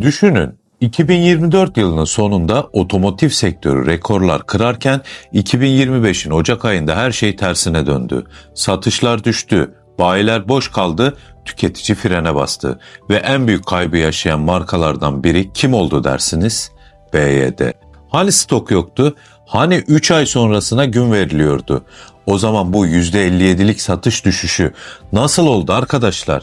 Düşünün 2024 yılının sonunda otomotiv sektörü rekorlar kırarken 2025'in Ocak ayında her şey tersine döndü. Satışlar düştü, bayiler boş kaldı, tüketici frene bastı ve en büyük kaybı yaşayan markalardan biri kim oldu dersiniz? BYD. Hani stok yoktu? Hani 3 ay sonrasına gün veriliyordu? O zaman bu %57'lik satış düşüşü nasıl oldu arkadaşlar?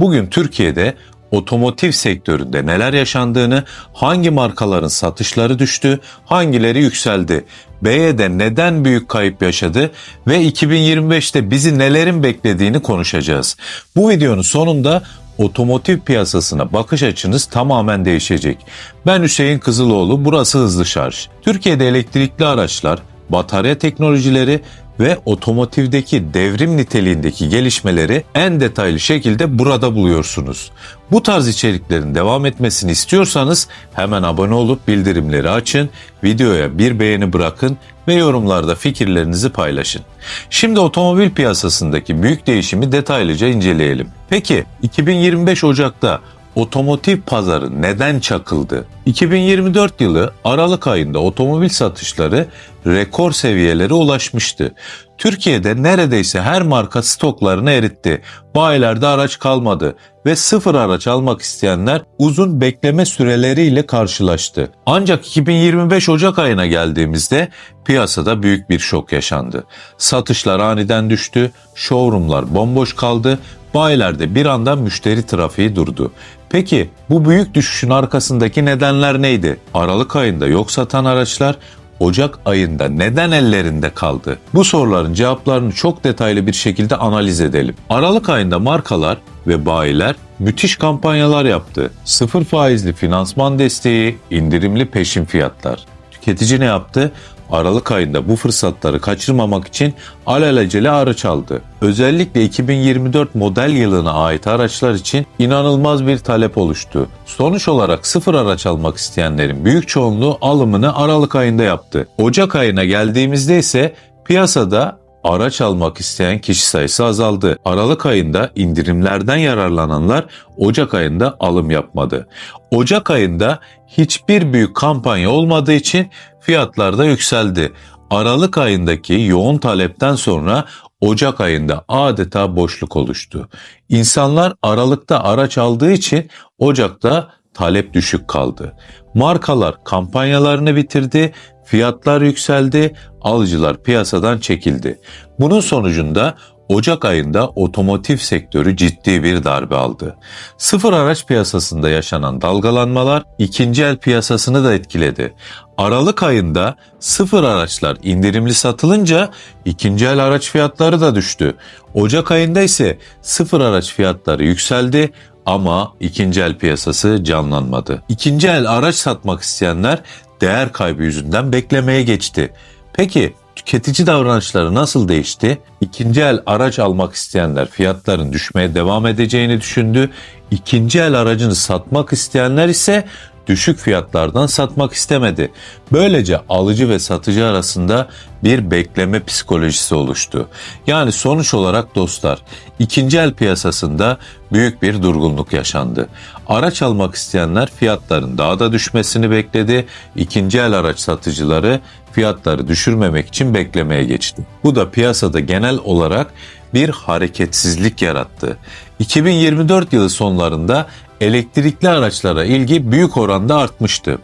Bugün Türkiye'de otomotiv sektöründe neler yaşandığını, hangi markaların satışları düştü, hangileri yükseldi, BYD neden büyük kayıp yaşadı ve 2025'te bizi nelerin beklediğini konuşacağız. Bu videonun sonunda otomotiv piyasasına bakış açınız tamamen değişecek. Ben Hüseyin Kızıloğlu, burası Hızlı Şarj. Türkiye'de elektrikli araçlar, batarya teknolojileri ve otomotivdeki devrim niteliğindeki gelişmeleri en detaylı şekilde burada buluyorsunuz. Bu tarz içeriklerin devam etmesini istiyorsanız hemen abone olup bildirimleri açın, videoya bir beğeni bırakın ve yorumlarda fikirlerinizi paylaşın. Şimdi otomobil piyasasındaki büyük değişimi detaylıca inceleyelim. Peki 2025 Ocak'ta otomotiv pazarı neden çakıldı? 2024 yılı Aralık ayında otomobil satışları rekor seviyelere ulaşmıştı. Türkiye'de neredeyse her marka stoklarını eritti. Bayilerde araç kalmadı ve sıfır araç almak isteyenler uzun bekleme süreleriyle karşılaştı. Ancak 2025 Ocak ayına geldiğimizde piyasada büyük bir şok yaşandı. Satışlar aniden düştü, showroomlar bomboş kaldı, bayilerde bir anda müşteri trafiği durdu. Peki bu büyük düşüşün arkasındaki nedenler neydi? Aralık ayında yok satan araçlar Ocak ayında neden ellerinde kaldı? Bu soruların cevaplarını çok detaylı bir şekilde analiz edelim. Aralık ayında markalar ve bayiler müthiş kampanyalar yaptı. Sıfır faizli finansman desteği, indirimli peşin fiyatlar. Tüketici ne yaptı? Aralık ayında bu fırsatları kaçırmamak için alelacele araç aldı. Özellikle 2024 model yılına ait araçlar için inanılmaz bir talep oluştu. Sonuç olarak sıfır araç almak isteyenlerin büyük çoğunluğu alımını Aralık ayında yaptı. Ocak ayına geldiğimizde ise piyasada araç almak isteyen kişi sayısı azaldı. Aralık ayında indirimlerden yararlananlar Ocak ayında alım yapmadı. Ocak ayında hiçbir büyük kampanya olmadığı için fiyatlar da yükseldi. Aralık ayındaki yoğun talepten sonra Ocak ayında adeta boşluk oluştu. İnsanlar Aralık'ta araç aldığı için Ocak'ta talep düşük kaldı. Markalar kampanyalarını bitirdi, fiyatlar yükseldi, alıcılar piyasadan çekildi. Bunun sonucunda Ocak ayında otomotiv sektörü ciddi bir darbe aldı. Sıfır araç piyasasında yaşanan dalgalanmalar ikinci el piyasasını da etkiledi. Aralık ayında sıfır araçlar indirimli satılınca ikinci el araç fiyatları da düştü. Ocak ayında ise sıfır araç fiyatları yükseldi ama ikinci el piyasası canlanmadı. İkinci el araç satmak isteyenler değer kaybı yüzünden beklemeye geçti. Peki tüketici davranışları nasıl değişti? İkinci el araç almak isteyenler fiyatların düşmeye devam edeceğini düşündü. İkinci el aracını satmak isteyenler ise düşük fiyatlardan satmak istemedi. Böylece alıcı ve satıcı arasında bir bekleme psikolojisi oluştu. Yani sonuç olarak dostlar, ikinci el piyasasında büyük bir durgunluk yaşandı. Araç almak isteyenler fiyatların daha da düşmesini bekledi. İkinci el araç satıcıları fiyatları düşürmemek için beklemeye geçti. Bu da piyasada genel olarak bir hareketsizlik yarattı. 2024 yılı sonlarında elektrikli araçlara ilgi büyük oranda artmıştı.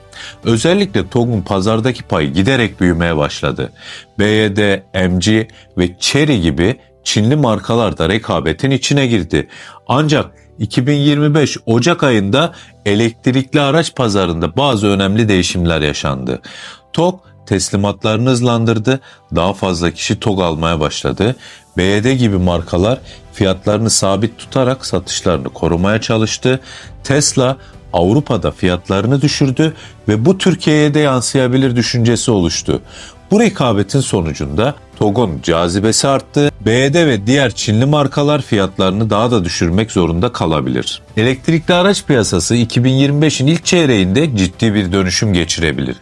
Özellikle TOG'un pazardaki payı giderek büyümeye başladı. BYD, MG ve Chery gibi Çinli markalar da rekabetin içine girdi. Ancak 2025 Ocak ayında elektrikli araç pazarında bazı önemli değişimler yaşandı. TOG teslimatlarını hızlandırdı, daha fazla kişi TOG almaya başladı. BYD gibi markalar fiyatlarını sabit tutarak satışlarını korumaya çalıştı. Tesla Avrupa'da fiyatlarını düşürdü ve bu Türkiye'ye de yansıyabilir düşüncesi oluştu. Bu rekabetin sonucunda TOG'un cazibesi arttı. BYD ve diğer Çinli markalar fiyatlarını daha da düşürmek zorunda kalabilir. Elektrikli araç piyasası 2025'in ilk çeyreğinde ciddi bir dönüşüm geçirebilir.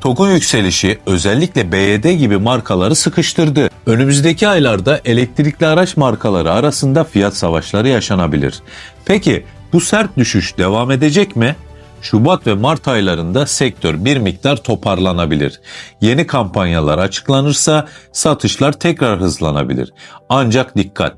TOG'un yükselişi özellikle BYD gibi markaları sıkıştırdı. Önümüzdeki aylarda elektrikli araç markaları arasında fiyat savaşları yaşanabilir. Peki bu sert düşüş devam edecek mi? Şubat ve Mart aylarında sektör bir miktar toparlanabilir. Yeni kampanyalar açıklanırsa satışlar tekrar hızlanabilir. Ancak dikkat!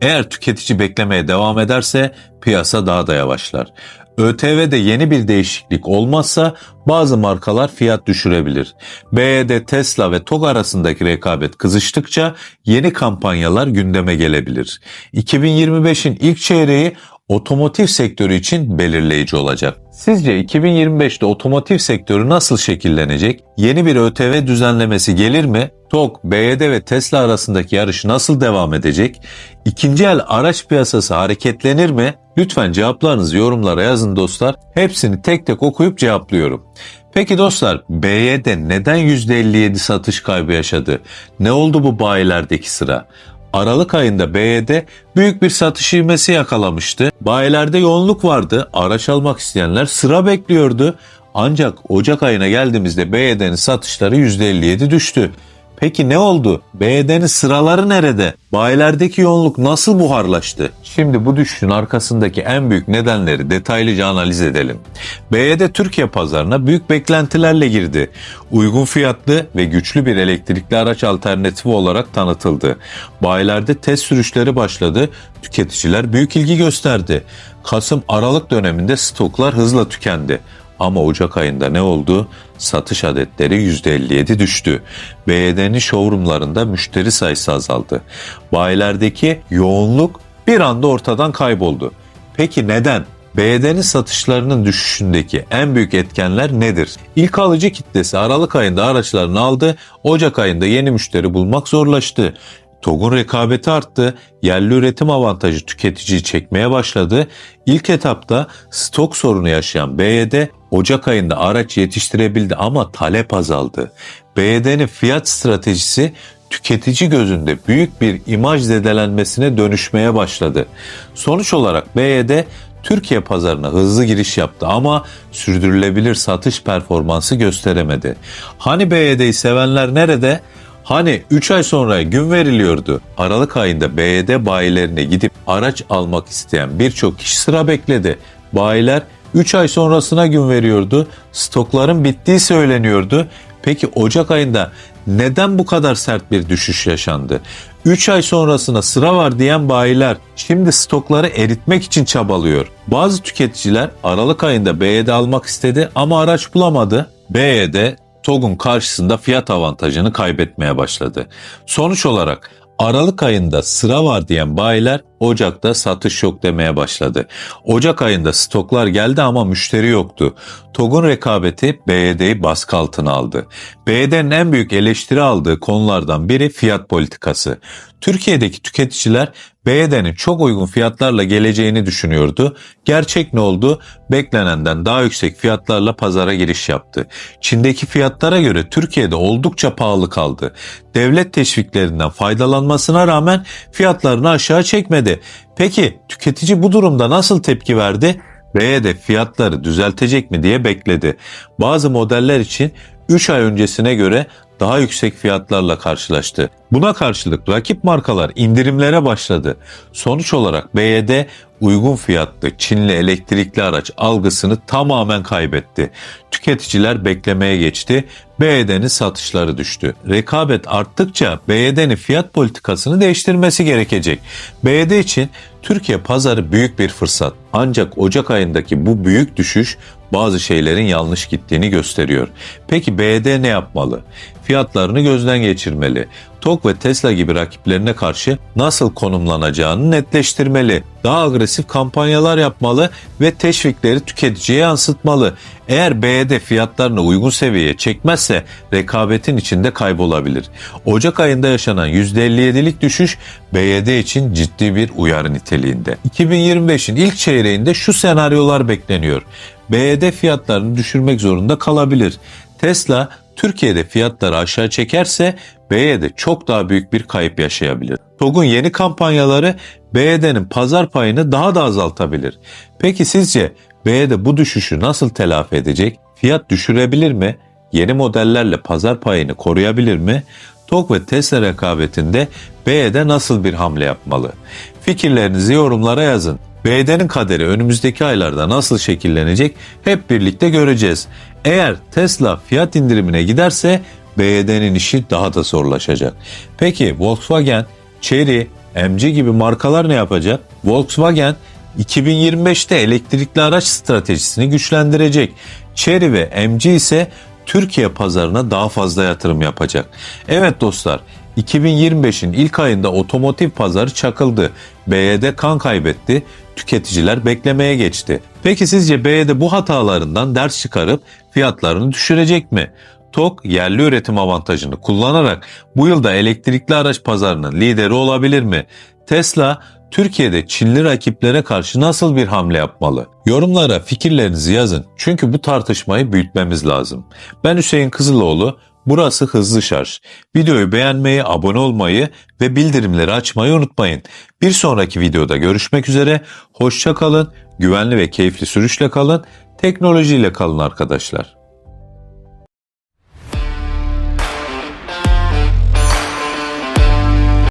Eğer tüketici beklemeye devam ederse piyasa daha da yavaşlar. ÖTV'de yeni bir değişiklik olmazsa bazı markalar fiyat düşürebilir. BYD, Tesla ve TOG arasındaki rekabet kızıştıkça yeni kampanyalar gündeme gelebilir. 2025'in ilk çeyreği otomotiv sektörü için belirleyici olacak. Sizce 2025'te otomotiv sektörü nasıl şekillenecek? Yeni bir ÖTV düzenlemesi gelir mi? TOG, BYD ve Tesla arasındaki yarış nasıl devam edecek? İkinci el araç piyasası hareketlenir mi? Lütfen cevaplarınızı yorumlara yazın dostlar. Hepsini tek tek okuyup cevaplıyorum. Peki dostlar BYD neden %57 satış kaybı yaşadı? Ne oldu bu bayilerdeki sıra? Aralık ayında BYD büyük bir satış ivmesi yakalamıştı. Bayilerde yoğunluk vardı. Araç almak isteyenler sıra bekliyordu. Ancak Ocak ayına geldiğimizde BYD'nin satışları %57 düştü. Peki ne oldu? BYD'nin sıraları nerede? Bayilerdeki yoğunluk nasıl buharlaştı? Şimdi bu düşüşün arkasındaki en büyük nedenleri detaylıca analiz edelim. BYD Türkiye pazarına büyük beklentilerle girdi. Uygun fiyatlı ve güçlü bir elektrikli araç alternatifi olarak tanıtıldı. Bayilerde test sürüşleri başladı. Tüketiciler büyük ilgi gösterdi. Kasım-Aralık döneminde stoklar hızla tükendi. Ama Ocak ayında ne oldu? Satış adetleri %57 düştü. BYD'nin showroomlarında müşteri sayısı azaldı. Bayilerdeki yoğunluk bir anda ortadan kayboldu. Peki neden? BYD'nin satışlarının düşüşündeki en büyük etkenler nedir? İlk alıcı kitlesi Aralık ayında araçlarını aldı, Ocak ayında yeni müşteri bulmak zorlaştı. TOG'un rekabeti arttı, yerli üretim avantajı tüketiciyi çekmeye başladı. İlk etapta stok sorunu yaşayan BYD Ocak ayında araç yetiştirebildi ama talep azaldı. BYD'nin fiyat stratejisi tüketici gözünde büyük bir imaj zedelenmesine dönüşmeye başladı. Sonuç olarak BYD Türkiye pazarına hızlı giriş yaptı ama sürdürülebilir satış performansı gösteremedi. Hani BYD'yi sevenler nerede? Hani 3 ay sonra gün veriliyordu. Aralık ayında BYD bayilerine gidip araç almak isteyen birçok kişi sıra bekledi. Bayiler 3 ay sonrasına gün veriyordu. Stokların bittiği söyleniyordu. Peki Ocak ayında neden bu kadar sert bir düşüş yaşandı? 3 ay sonrasına sıra var diyen bayiler şimdi stokları eritmek için çabalıyor. Bazı tüketiciler Aralık ayında BYD almak istedi ama araç bulamadı. BYD TOG'un karşısında fiyat avantajını kaybetmeye başladı. Sonuç olarak Aralık ayında sıra var diyen bayiler Ocak'ta satış yok demeye başladı. Ocak ayında stoklar geldi ama müşteri yoktu. TOG'un rekabeti BYD'yi baskı altına aldı. BYD'nin en büyük eleştiri aldığı konulardan biri fiyat politikası. Türkiye'deki tüketiciler BYD'nin çok uygun fiyatlarla geleceğini düşünüyordu. Gerçek ne oldu? Beklenenden daha yüksek fiyatlarla pazara giriş yaptı. Çin'deki fiyatlara göre Türkiye'de oldukça pahalı kaldı. Devlet teşviklerinden faydalanmasına rağmen fiyatlarını aşağı çekmedi. Peki tüketici bu durumda nasıl tepki verdi? BYD fiyatları düzeltecek mi diye bekledi. Bazı modeller için 3 ay öncesine göre daha yüksek fiyatlarla karşılaştı. Buna karşılık rakip markalar indirimlere başladı. Sonuç olarak BYD uygun fiyatlı Çinli elektrikli araç algısını tamamen kaybetti. Tüketiciler beklemeye geçti. BYD'nin satışları düştü. Rekabet arttıkça BYD'nin fiyat politikasını değiştirmesi gerekecek. BYD için Türkiye pazarı büyük bir fırsat. Ancak Ocak ayındaki bu büyük düşüş bazı şeylerin yanlış gittiğini gösteriyor. Peki BYD ne yapmalı? Fiyatlarını gözden geçirmeli. TOG ve Tesla gibi rakiplerine karşı nasıl konumlanacağını netleştirmeli. Daha agresif kampanyalar yapmalı ve teşvikleri tüketiciye yansıtmalı. Eğer BYD fiyatlarını uygun seviyeye çekmezse rekabetin içinde kaybolabilir. Ocak ayında yaşanan %57'lik düşüş BYD için ciddi bir uyarı niteliğinde. 2025'in ilk çeyreğinde şu senaryolar bekleniyor. BYD fiyatlarını düşürmek zorunda kalabilir. Tesla Türkiye'de fiyatları aşağı çekerse BYD çok daha büyük bir kayıp yaşayabilir. TOG'un yeni kampanyaları BYD'nin pazar payını daha da azaltabilir. Peki sizce BYD bu düşüşü nasıl telafi edecek? Fiyat düşürebilir mi? Yeni modellerle pazar payını koruyabilir mi? TOG ve Tesla rekabetinde BYD nasıl bir hamle yapmalı? Fikirlerinizi yorumlara yazın. BYD'nin kaderi önümüzdeki aylarda nasıl şekillenecek hep birlikte göreceğiz. Eğer Tesla fiyat indirimine giderse BYD'nin işi daha da zorlaşacak. Peki Volkswagen, Chery, MG gibi markalar ne yapacak? Volkswagen 2025'te elektrikli araç stratejisini güçlendirecek. Chery ve MG ise Türkiye pazarına daha fazla yatırım yapacak. Evet dostlar, 2025'in ilk ayında otomotiv pazarı çakıldı. BYD kan kaybetti, tüketiciler beklemeye geçti. Peki sizce BYD bu hatalarından ders çıkarıp fiyatlarını düşürecek mi? TOK yerli üretim avantajını kullanarak bu yılda elektrikli araç pazarının lideri olabilir mi? Tesla Türkiye'de Çinli rakiplere karşı nasıl bir hamle yapmalı? Yorumlara fikirlerinizi yazın çünkü bu tartışmayı büyütmemiz lazım. Ben Hüseyin Kızıloğlu, burası Hızlı Şarj. Videoyu beğenmeyi, abone olmayı ve bildirimleri açmayı unutmayın. Bir sonraki videoda görüşmek üzere, hoşça kalın, güvenli ve keyifli sürüşle kalın, teknolojiyle kalın arkadaşlar.